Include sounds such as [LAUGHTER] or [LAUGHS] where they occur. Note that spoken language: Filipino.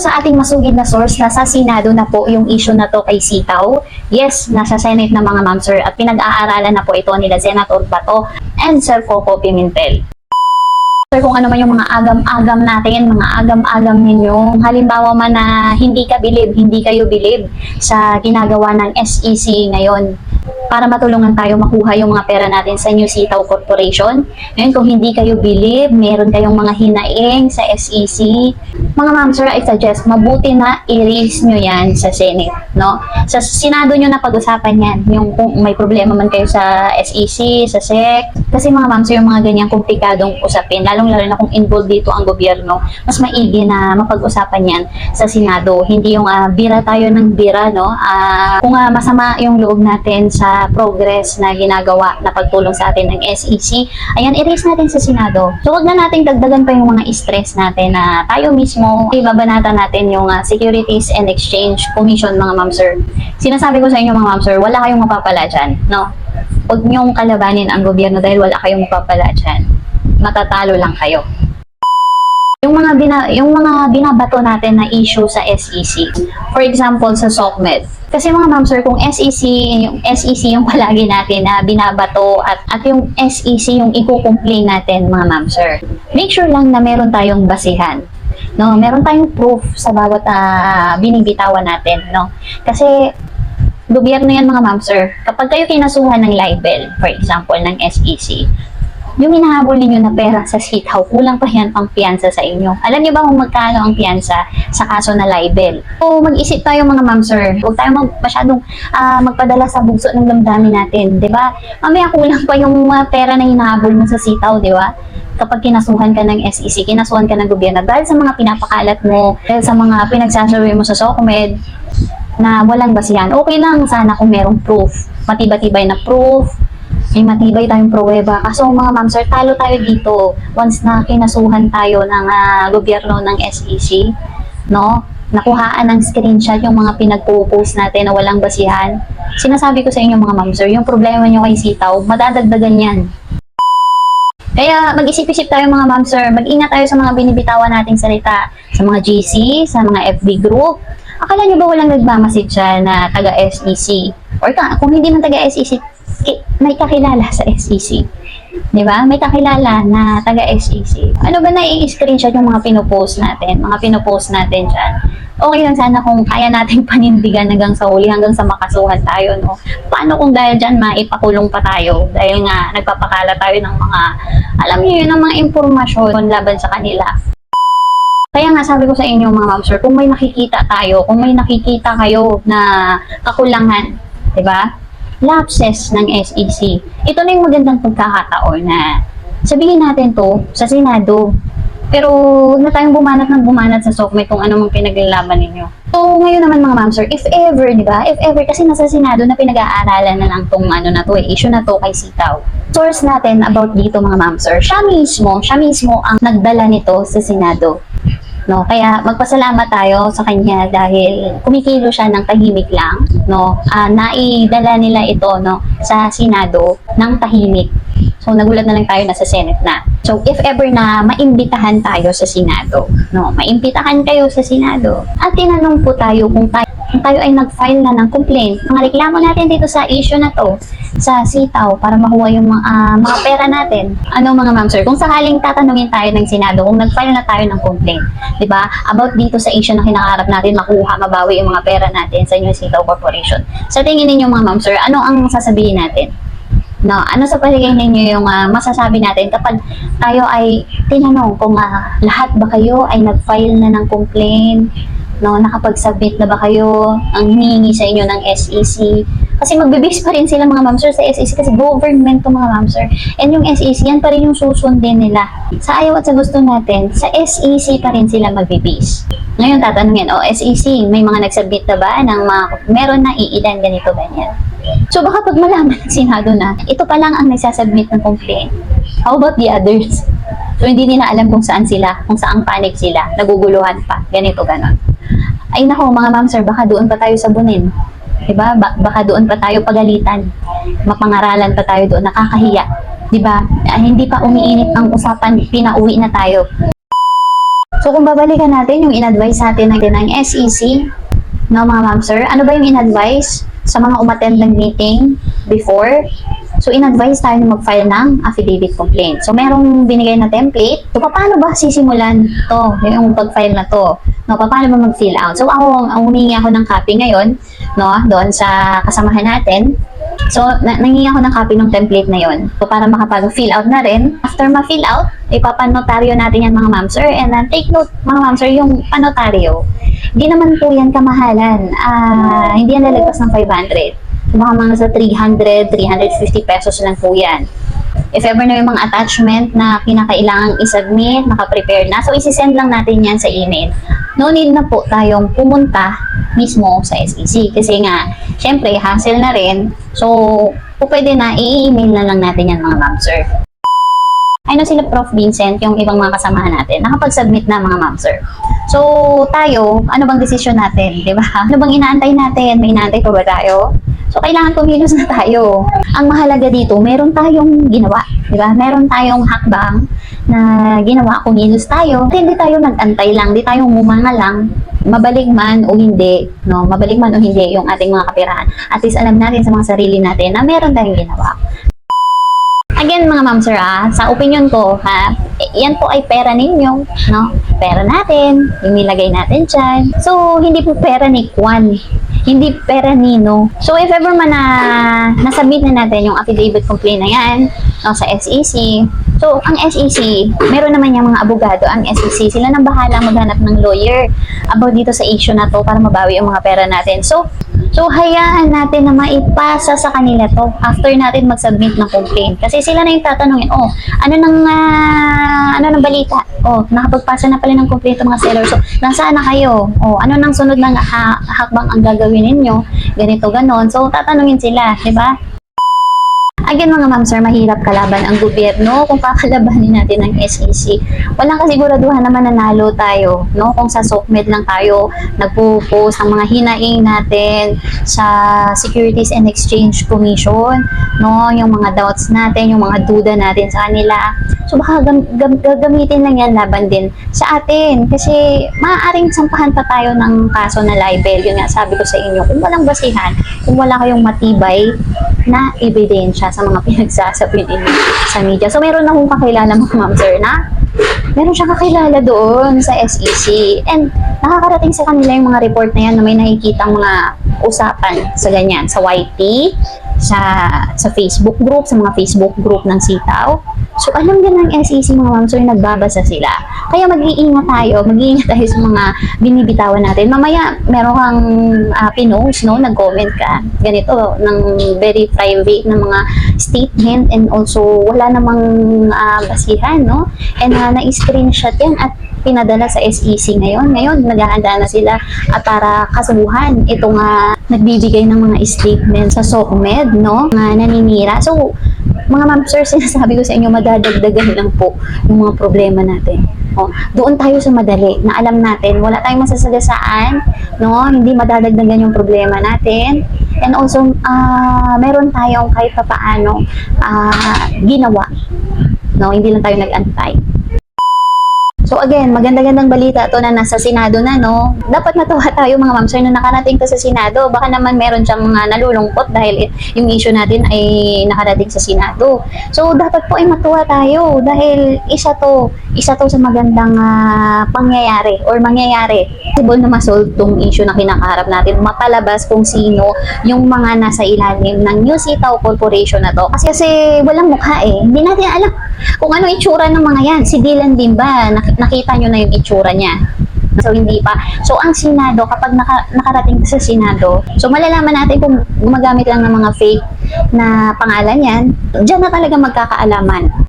sa ating masugid na source, nasa Senado na po yung issue na to kay Sitaw. Yes, nasa Senate na mga ma'am sir at pinag-aaralan na po ito nila Senator Bato and Sir Coco Pimentel. Sir, kung ano man yung mga agam-agam natin, mga agam-agam ninyo, halimbawa man na hindi ka bilib, hindi kayo bilib sa ginagawa ng SEC ngayon para matulungan tayo makuha yung mga pera natin sa New Sitaw Corporation. Ngayon, kung hindi kayo bilib, meron kayong mga hinaing sa SEC, mga ma'am sir, I suggest, mabuti na i-raise nyo yan sa Senate, no? Sa Senado nyo na pag-usapan yan, yung kung may problema man kayo sa SEC, sa SEC, kasi mga ma'am sir, yung mga ganyang komplikadong usapin, lalong-lalo na kung involved dito ang gobyerno, mas maigi na mapag-usapan yan sa Senado. Hindi yung ah, bira tayo ng bira, no? Ah, kung ah, masama yung loob natin sa progress na ginagawa na pagtulong sa atin ng SEC, ayan, i-raise natin sa Senado. So, wag na nating dagdagan pa yung mga stress natin na tayo mismo, ibabanata natin yung ah, Securities and Exchange Commission, mga ma'am sir. Sinasabi ko sa inyo, mga ma'am sir, wala kayong mapapala dyan, no? Huwag niyong kalabanin ang gobyerno dahil wala kayong mapapala dyan. Matatalo lang kayo. Yung mga bina, yung mga binabato natin na issue sa SEC. For example, sa SOCMED. Kasi mga ma'am sir, kung SEC, yung SEC yung [LAUGHS] palagi natin na binabato at, at yung SEC yung i-complain natin mga ma'am sir. Make sure lang na meron tayong basihan. No, meron tayong proof sa bawat ah, binibitawan natin, no? Kasi gobyerno yan mga ma'am sir. Kapag kayo kinasuhan ng libel, for example, ng SEC, yung hinahabol ninyo na pera sa sitaw, kulang pa yan pang piyansa sa inyo. Alam niyo ba kung magkano ang piyansa sa kaso na libel? So, mag-isip tayo mga ma'am sir. Huwag tayo mag, masyadong ah, magpadala sa bugso ng damdamin natin, di ba? Mamaya kulang pa yung mga pera na hinahabol mo sa sitaw, di ba? Kapag kinasuhan ka ng SEC, kinasuhan ka ng gobyerno dahil sa mga pinapakalat mo, dahil sa mga pinagsasabi mo sa SOCMED, na walang basihan. Okay lang sana kung merong proof. Matibay-tibay na proof, may matibay tayong pruweba. Kaso mga ma'am sir, talo tayo dito once na kinasuhan tayo ng ah, gobyerno ng SEC, no? Nakuhaan ng screenshot yung mga pinagpo-post natin na walang basihan. Sinasabi ko sa inyo mga ma'am sir, yung problema nyo kay Sitaw, madadagdagan yan. Kaya mag-isip-isip tayo mga ma'am sir, mag-ingat tayo sa mga binibitawan nating salita, sa mga GC, sa mga FB group. Akala nyo ba walang nagmamasid siya na taga SEC? Or kung hindi man taga SEC, ki- may kakilala sa SEC. Di ba? May kakilala na taga SEC. Ano ba na i-screenshot yung mga pinopost natin? Mga pinopost natin dyan. Okay lang sana kung kaya nating [LAUGHS] panindigan hanggang sa huli, hanggang sa makasuhan tayo, no? Paano kung dahil dyan maipakulong pa tayo? Dahil nga nagpapakala tayo ng mga, alam niyo yun, ng mga impormasyon laban sa kanila. Kaya nga sabi ko sa inyo mga ma'am sir, kung may nakikita tayo, kung may nakikita kayo na kakulangan, di ba? Lapses ng SEC. Ito na yung magandang pagkakataon na sabihin natin to sa Senado. Pero na tayong bumanat ng bumanat sa SOCME kung ano mang pinaglalaban ninyo. So, ngayon naman mga ma'am sir, if ever, di ba? If ever, kasi nasa Senado na pinag-aaralan na lang tong ano na to eh, issue na to kay Sitaw. Source natin about dito mga ma'am sir, siya mismo, siya mismo ang nagdala nito sa Senado. No, kaya magpasalamat tayo sa kanya dahil kumikilo siya ng tahimik lang, no. Ah, naidala nila ito no sa Senado ng tahimik. So nagulat na lang tayo na sa Senate na. So if ever na maimbitahan tayo sa Senado, no, maimbitahan kayo sa Senado. At tinanong po tayo kung tayo tayo ay nag-file na ng complaint, mga reklamo natin dito sa issue na to, sa sitaw, para makuha yung mga, ah, mga pera natin. Ano mga ma'am sir, kung sakaling tatanungin tayo ng Senado, kung nag-file na tayo ng complaint, di ba, about dito sa issue na kinakaharap natin, makuha, mabawi yung mga pera natin sa New Sitaw Corporation. Sa tingin ninyo mga ma'am sir, ano ang sasabihin natin? No, ano sa palagay ninyo yung ah, masasabi natin kapag tayo ay tinanong kung ah, lahat ba kayo ay nag-file na ng complaint, no, nakapag-submit na ba kayo ang hinihingi sa inyo ng SEC? Kasi magbibase pa rin sila mga ma'am sir sa SEC kasi government to mga ma'am sir. And yung SEC, yan pa rin yung susundin nila. Sa ayaw at sa gusto natin, sa SEC pa rin sila magbibase. Ngayon tatanungin, oh SEC, may mga nag-submit na ba ng mga, meron na iilan ganito ganyan. So baka pag malaman ng Senado na, ito pa lang ang nagsasubmit ng complaint. How about the others? So hindi nila alam kung saan sila, kung saang panic sila, naguguluhan pa, ganito ganon. Ay nako mga ma'am sir, baka doon pa tayo sabunin. Diba? Ba- baka doon pa tayo pagalitan. Mapangaralan pa tayo doon, nakakahiya. Diba? Ah, hindi pa umiinit ang usapan, pinauwi na tayo. So kung babalikan natin yung in-advise natin natin ng SEC, no mga ma'am sir, ano ba yung in-advise sa mga umattend ng meeting before? So in-advise tayo na mag-file ng affidavit complaint. So merong binigay na template. So paano ba sisimulan to, yung pag-file na to? No, paano ba mag-fill out? So ako, ang humingi ako ng copy ngayon, no, doon sa kasamahan natin. So, na nangingi ako ng copy ng template na yon. So, para makapag-fill out na rin. After ma-fill out, ipapanotaryo natin yan mga ma'am sir. And then, take note mga ma'am sir, yung panotaryo. Hindi naman po yan kamahalan. Ah, hindi yan lalagpas ng 500. Baka mga sa 300, 350 pesos lang po yan. If ever na yung mga attachment na kinakailangang isubmit, nakaprepare na, so isi-send lang natin yan sa email. No need na po tayong pumunta mismo sa SEC. Kasi nga, syempre, hassle na rin. So, po pwede na, i-email na lang natin yan mga ma'am sir. I know sila Prof. Vincent, yung ibang mga kasamahan natin, nakapag-submit na mga ma'am sir. So, tayo, ano bang desisyon natin, di ba? [LAUGHS] Ano bang inaantay natin? May inaantay pa ba tayo? So, kailangan kumilos na tayo. Ang mahalaga dito, meron tayong ginawa, di ba? Meron tayong hakbang na ginawa, kumilos tayo. At hindi tayo nag-antay lang, di tayo umumanga lang, mabalik man o hindi, no? Mabalik man o hindi yung ating mga kapirahan. At least alam natin sa mga sarili natin na meron tayong ginawa. Again, mga ma'am sir, ah, sa opinion ko, ha, yan po ay pera ninyo, no? Pera natin, yung nilagay natin dyan. So, hindi po pera ni Kwan. Hindi pera nino. So, if ever man na nasubmit na natin yung affidavit complaint na yan, no, sa SEC, So, ang SEC, meron naman yung mga abogado, ang SEC, sila nang bahala maghanap ng lawyer about dito sa issue na to para mabawi ang mga pera natin. So, so hayaan natin na maipasa sa kanila to after natin mag-submit ng complaint. Kasi sila na yung tatanungin, oh, ano nang, ah, ano nang balita? Oh, nakapagpasa na pala ng complaint ang mga seller. So, nasaan na kayo? Oh, ano nang sunod ng ha- hakbang ang gagawin ninyo? Ganito, ganon. So, tatanungin sila, di ba? Again mga ma'am sir, mahirap kalaban ang gobyerno kung kakalabanin natin ng SEC. Walang kasiguraduhan naman nanalo tayo, no? Kung sa SOCMED lang tayo nagpo-post ang mga hinaing natin sa Securities and Exchange Commission, no? Yung mga doubts natin, yung mga duda natin sa kanila. So baka gam- gam- gagamitin lang yan laban din sa atin kasi maaaring sampahan pa tayo ng kaso na libel. Yun nga sabi ko sa inyo, kung walang basihan, kung wala kayong matibay na ebidensya sa mga [LAUGHS] pinagsasabi ninyo sa media. So, meron akong kakilala mga ma'am sir na meron siyang kakilala doon sa SEC. And nakakarating sa kanila yung mga report na yan na may nakikita mga usapan sa ganyan, sa YT, sa sa Facebook group, sa mga Facebook group ng sitaw. So, alam din ng SEC mga ma'am sir, nagbabasa sila. Kaya mag-iingat tayo, mag-iingat tayo sa mga binibitawan natin. Mamaya, meron kang uh, pinost, no? Nag-comment ka. Ganito, ng very private na mga statement and also wala namang ah, basihan, no? And uh, na-screenshot yan at pinadala sa SEC ngayon. Ngayon, naghahanda na sila at para kasubuhan itong uh, nagbibigay ng mga statement sa SOCMED, no? Nga naninira. So, mga ma'am sir, sinasabi ko sa inyo, madadagdagan lang po yung mga problema natin. O, doon tayo sa madali na alam natin, wala tayong masasagasaan, no? Hindi madadagdagan yung problema natin. And also, ah, meron tayong kahit pa paano ah, ginawa. No, hindi lang tayo nag-antay. So again, maganda-gandang balita to na nasa Senado na, no? Dapat natuwa tayo mga ma'am sir na nakarating to sa Senado. Baka naman meron siyang mga nalulungkot dahil yung issue natin ay nakarating sa Senado. So dapat po ay matuwa tayo dahil isa to, isa to sa magandang ah, pangyayari or mangyayari. Possible na masolve tong issue na kinakaharap natin. Mapalabas kung sino yung mga nasa ilalim ng New Sitaw Corporation na to. Kasi, kasi walang mukha eh. Hindi natin alam kung ano itsura ng mga yan. Si Dylan din ba? Nak- nakita nyo na yung itsura niya. So, hindi pa. So, ang Senado, kapag naka, nakarating sa Senado, so malalaman natin kung gumagamit lang ng mga fake na pangalan yan, dyan na talaga magkakaalaman